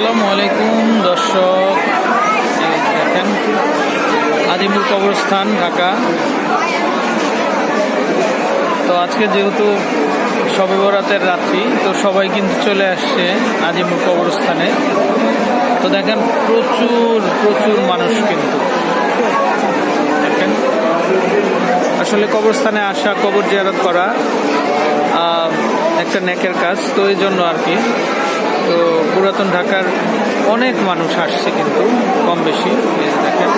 আসসালামু আলাইকুম, দর্শক। দেখেন আজিমুর কবরস্থান, ঢাকা। তো আজকে যেহেতু শবে বরাতের রাত্রি, তো সবাই কিন্তু চলে আসছে আজিমুর কবরস্থানে। তো দেখেন, প্রচুর প্রচুর মানুষ কিন্তু। দেখেন, আসলে কবরস্থানে আসা, কবর জিয়ারত করা একটা নেকের কাজ, তো এই জন্য আর কি। তো পুরাতন ঢাকার অনেক মানুষ আসছে কিন্তু কম বেশি দেখেন।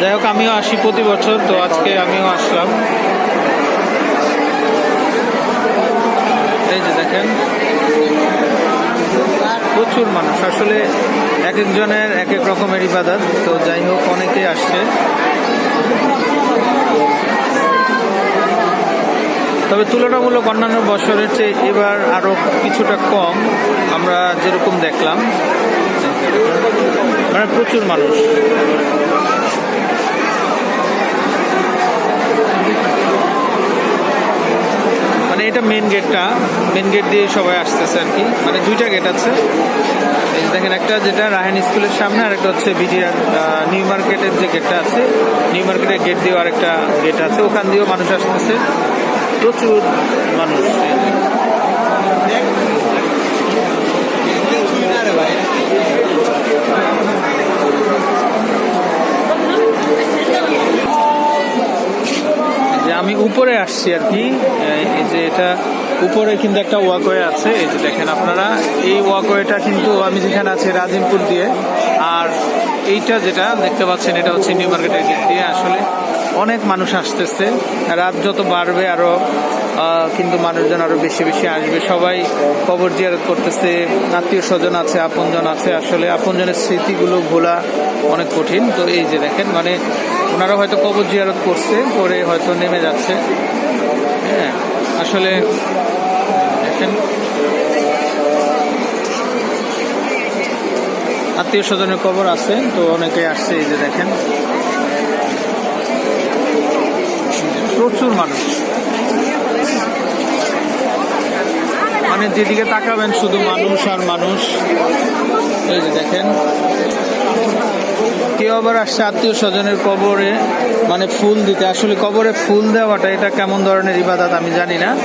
যাই হোক, আমিও আসি প্রতি বছর, তো আজকে আমিও আসলাম। এই যে দেখেন। প্রচুর মানুষ। আসলে এক একজনের এক এক রকমের ইবাদত। তো যাই হোক, অনেকেই আসছে। তবে তুলনামূলক অন্যান্য বছরের চেয়ে এবার আরও কিছুটা কম আমরা যেরকম দেখলাম। মানে প্রচুর মানুষ। মানে এটা মেন গেটটা মেন গেট দিয়ে সবাই আসতেছে আর কি। মানে দুইটা গেট আছে। দেখেন একটা যেটা রাহান স্কুলের সামনে আর একটা হচ্ছে বিডিআর নিউ মার্কেটের যে গেটটা আছে, নিউ মার্কেটের গেট দিয়েও আরেকটা গেট আছে। ওখান দিয়েও মানুষ আসতেছে। প্রচুর মানুষ। আমি উপরে আসছি আর কি, এই- যে এটা উপরে কিন্তু একটা ওয়াকওয়ে আছে, এই যে দেখেন আপনারা, এই ওয়াকওয়েটা কিন্তু আমি যেখানে আছি, রাজিমপুর দিয়ে। আর এইটা যেটা দেখতে পাচ্ছেন, এটা হচ্ছে নিউ মার্কেটের গেট দিয়ে। আসলে অনেক মানুষ আসতেছে। রাত যত বাড়বে আরও আহ, কিন্তু মানুষজন আরও বেশি বেশি আসবে। সবাই কবর জিয়ারত করতেছে আত্মীয় স্বজন আছে আপনজন আছে। আসলে আপনজনের স্মৃতিগুলো ভোলা অনেক কঠিন। তো এই যে দেখেন মানে ওনারা হয়তো কবর জিয়ারত করছে করে হয়তো নেমে যাচ্ছে। হ্যাঁ আসলে দেখেন। আত্মীয় স্বজনের কবর আছে তো অনেকে আসছে এই যে দেখেন। প্রচুর মানুষ। মানে যেদিকে তাকাবেন, শুধু মানুষ আর মানুষ। এই যে দেখেন। কেউ আবার আসছে আত্মীয় স্বজনের কবরে মানে ফুল দিতে। আসলে কবরে ফুল দেওয়াটা এটা কেমন ধরনের ইবাদত আমি জানি না।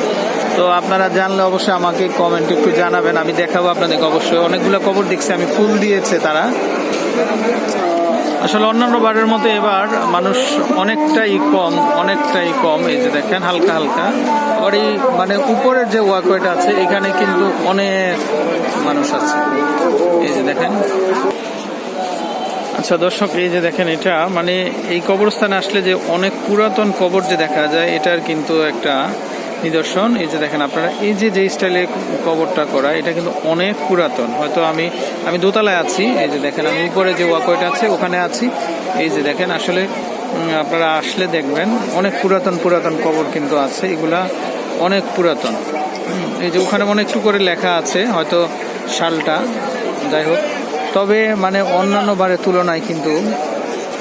তো আপনারা জানলে অবশ্যই আমাকে কমেন্ট একটু জানাবেন। আমি দেখাবো আপনাদেরকে অবশ্যই। অনেকগুলো কবর দেখছি, আমি ফুল দিয়েছে তারা। আসলে অন্যান্য বারের মতো এবার মানুষ অনেকটাই কম অনেকটাই কম। এই যে দেখেন, হালকা হালকা। আবার এই মানে উপরের যে ওয়াকওয়েটা আছে, এখানে কিন্তু অনেক মানুষ আছে। এই যে দেখেন। আচ্ছা দর্শক, এই যে দেখেন এটা মানে এই কবরস্থানে আসলে যে অনেক পুরাতন কবর যে দেখা যায়, এটার কিন্তু একটা নিদর্শন। এই যে দেখেন আপনারা, এই যে যে স্টাইলে কবরটা করা, এটা কিন্তু অনেক পুরাতন। হয়তো আমি আমি দোতলায় আছি, এই যে দেখেন, আমি উপরে যে ওয়াকওয়েটা আছে, ওখানে আছি। এই যে দেখেন, আসলে আপনারা আসলে দেখবেন, অনেক পুরাতন পুরাতন কবর কিন্তু আছে, এগুলা অনেক পুরাতন। এই যে ওখানে একটু করে লেখা আছে, হয়তো সালটা, যাই হোক। তবে মানে অন্যান্য বারের তুলনায় কিন্তু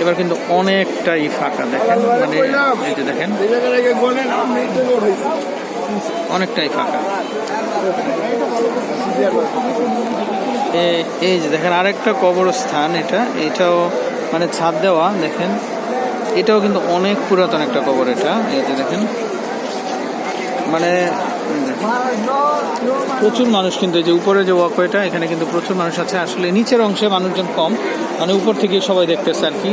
এবার কিন্তু অনেকটাই ফাঁকা, দেখেন মানে এই যে দেখেন, অনেকটাই ফাঁকা। এই যে দেখেন, আরেকটা কবরস্থান এটা, এটাও মানে ছাদ দেওয়া, দেখেন। এটাও কিন্তু অনেক পুরাতন একটা কবর এটা, এই যে দেখেন। মানে প্রচুর মানুষ কিন্তু এই যে উপরে যে ওয়াকওয়েটা এখানে কিন্তু প্রচুর মানুষ আছে। আসলে নিচের অংশে মানুষজন কম। মানে উপর থেকে সবাই দেখতেছে আর কি।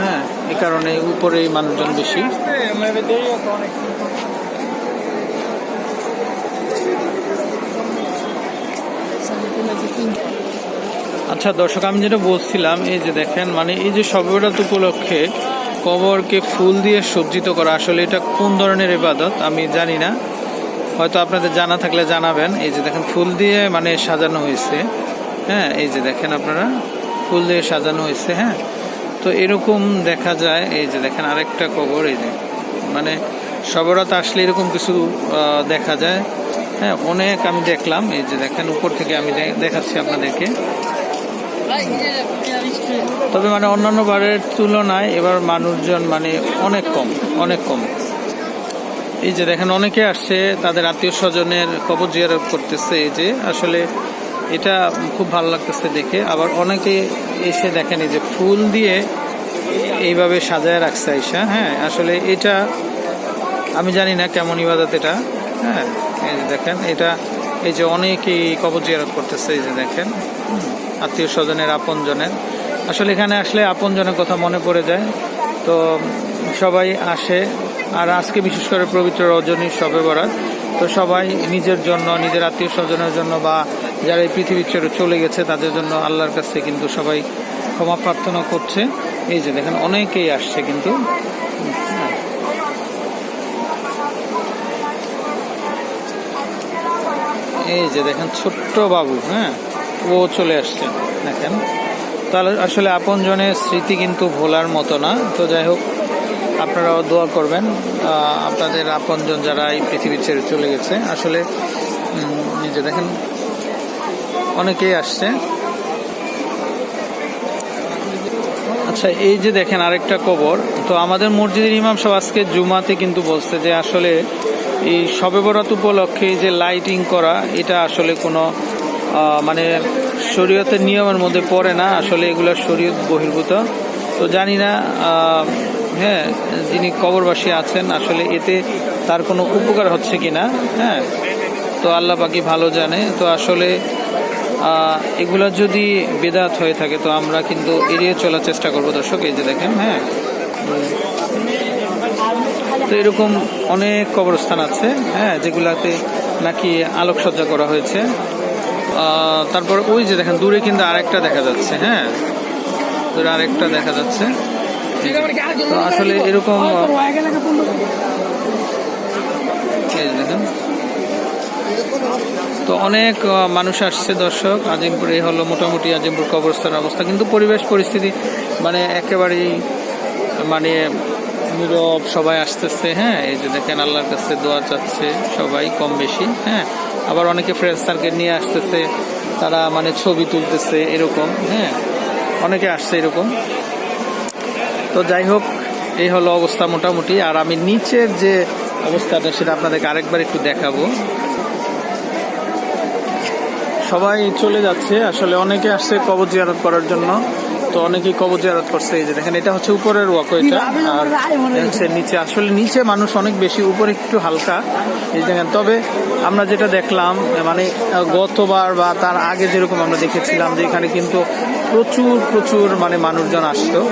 হ্যাঁ এ কারণে উপরে মানুষজন বেশি। আচ্ছা দর্শক, আমি যেটা বলছিলাম, এই যে দেখেন মানে এই যে সবেরাত উপলক্ষে কবরকে ফুল দিয়ে সজ্জিত করা, আসলে এটা কোন ধরনের ইবাদত আমি জানি না। হয়তো আপনাদের জানা থাকলে জানাবেন। এই যে দেখেন, ফুল দিয়ে মানে সাজানো হয়েছে। হ্যাঁ এই যে দেখেন আপনারা, ফুল দিয়ে সাজানো হয়েছে হ্যাঁ। তো এরকম দেখা যায়, এই যে দেখেন আরেকটা কবর, এই যে। মানে সবরাত আসলে এরকম কিছু দেখা যায়। হ্যাঁ অনেক আমি দেখলাম, এই যে দেখেন, উপর থেকে আমি দেখাচ্ছি আপনাদেরকে। তবে মানে অন্যান্য বারের তুলনায় এবার মানুষজন মানে অনেক কম অনেক কম। এই যে দেখেন, অনেকে আসছে, তাদের আত্মীয় স্বজনের কবর জিয়ারত করতেছে। এই যে আসলে এটা খুব ভালো লাগতেছে দেখে। আবার অনেকে এসে দেখেন, এই যে ফুল দিয়ে এইভাবে সাজায় রাখছে আইসা হ্যাঁ আসলে এটা আমি জানি না কেমন ইবাদত এটা। হ্যাঁ এই যে দেখেন, এটা এই যে অনেকেই কবর জিয়ারত করতেছে, এই যে দেখেন। আত্মীয় স্বজনের, আপনজনের। আসলে এখানে আসলে আপনজনের কথা মনে পড়ে যায়। তো সবাই আসে আর আজকে বিশেষ করে পবিত্র রজনী সবে বরাত। তো সবাই নিজের জন্য, নিজের আত্মীয় স্বজনের জন্য বা যারা এই পৃথিবীর ছেড়ে চলে গেছে, তাদের জন্য আল্লাহর কাছে কিন্তু সবাই ক্ষমা প্রার্থনা করছে। এই যে দেখেন, অনেকেই আসছে কিন্তু। এই যে দেখেন, ছোট্ট বাবু হ্যাঁ? ও চলে আসছে, দেখেন। তাহলে আসলে আপনজনের স্মৃতি কিন্তু ভোলার মতো না। তো যাই হোক আপনারাও দোয়া করবেন আপনাদের আপনজন যারা এই পৃথিবী ছেড়ে চলে গেছে, আসলে নিজে দেখেন, অনেকেই আসছে। আচ্ছা এই যে দেখেন আরেকটা কবর, তো আমাদের মসজিদের ইমাম সাহেব আজকে জুমাতে কিন্তু বলছে যে আসলে এই শবে বরাত উপলক্ষে যে লাইটিং করা, এটা আসলে কোনো মানে শরীয়তের নিয়মের মধ্যে পড়ে না, আসলে এগুলো শরীয়ত বহির্ভূত। তো জানি না হ্যাঁ যিনি কবরবাসী আছেন, আসলে এতে তার কোনো উপকার হচ্ছে কি না হ্যাঁ তো আল্লাহ বাকি ভালো জানে। তো আসলে এগুলো যদি বেদাত হয়ে থাকে, তো আমরা কিন্তু এড়িয়ে চলার চেষ্টা করব। দর্শক, এই যে দেখেন হ্যাঁ তো এরকম অনেক কবরস্থান আছে হ্যাঁ যেগুলাতে নাকি আলোকসজ্জা করা হয়েছে। তারপর ওই যে দেখেন, দূরে কিন্তু আরেকটা দেখা যাচ্ছে হ্যাঁ দূরে আরেকটা দেখা যাচ্ছে। তো আসলে এরকম এই যে দেখেন তো? অনেক মানুষ আসছে দর্শক। আজিমপুরে হলো মোটামুটি আজিমপুর কবরস্থানের অবস্থা। কিন্তু পরিবেশ পরিস্থিতি মানে একেবারেই মানে নীরব সবাই আসতেছে হ্যাঁ? এই যে দেখেন আল্লাহর কাছে দোয়া চাচ্ছে সবাই কম বেশি হ্যাঁ? আবার অনেকে ফ্রেন্ড সার্কেল নিয়ে আসতেছে তারা মানে ছবি তুলতেছে এরকম হ্যাঁ? অনেকে আসছে এরকম। তো যাই হোক, এই হলো অবস্থা মোটামুটি। আর আমি নিচের যে অবস্থাটা, সেটা আপনাদেরকে আরেকবার একটু দেখাবো। সবাই চলে যাচ্ছে। আসলে অনেকে আসছে কবর জিয়ারত করার জন্য। তো অনেকেই কবর জিয়ারত করছে। এই যে দেখেন এটা হচ্ছে উপরের ওয়াকওয়েটা আর হচ্ছে নিচে। আসলে নিচে মানুষ অনেক বেশি উপরে একটু হালকা। এই দেখেন তবে আমরা যেটা দেখলাম মানে গতবার বা তার আগে যেরকম আমরা দেখেছিলাম যে এখানে কিন্তু প্রচুর প্রচুর মানে মানুষজন আসতো।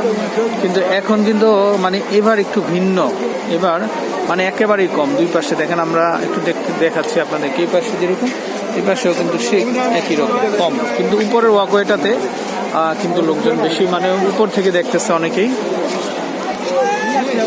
কিন্তু এখন কিন্তু মানে এবার একটু ভিন্ন। এবার মানে একেবারেই কম। দুই পাশে দেখেন আমরা একটু দেখ- দেখাচ্ছি আপনাদেরকে। এই পাশে যেরকম এই পাশেও কিন্তু সে একই রকম কম। কিন্তু উপরের ওয়াকওয়েটাতে কিন্তু লোকজন বেশি মানে উপর থেকে দেখতেছে অনেকেই।